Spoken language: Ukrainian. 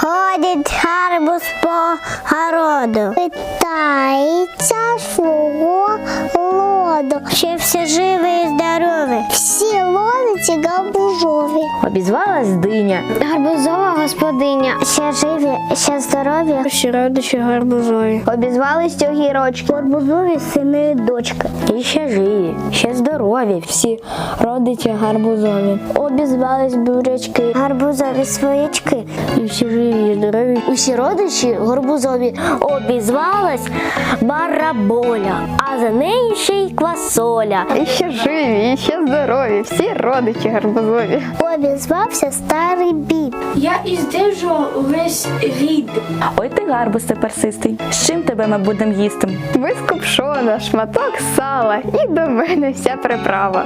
Ходить гарбуз по городу. Питається свого лоду. Ще все живе і здорове. Всі лодиці гарбузові. Обізвалась диня. Гарбузова господиня. Ще живі, ще здорові. Ще родичі гарбузові. Обізвались огірочки. Гарбузові сини і дочки. І ще живі, ще здорові. Всі родичі гарбузові. Обізвались бурячки, гарбузові своячки. І всі живі, і здорові. Усі родичі горбузові обізвалась бараболя, а за нею ще й квасоля. І ще живі, і ще здорові, всі родичі гарбузові. Обізвався старий біб. Я іздержував весь рід. Ой ти гарбуз персистий. З чим тебе ми будемо їсти? Вискупшона, шматок сала і до мене вся приправа.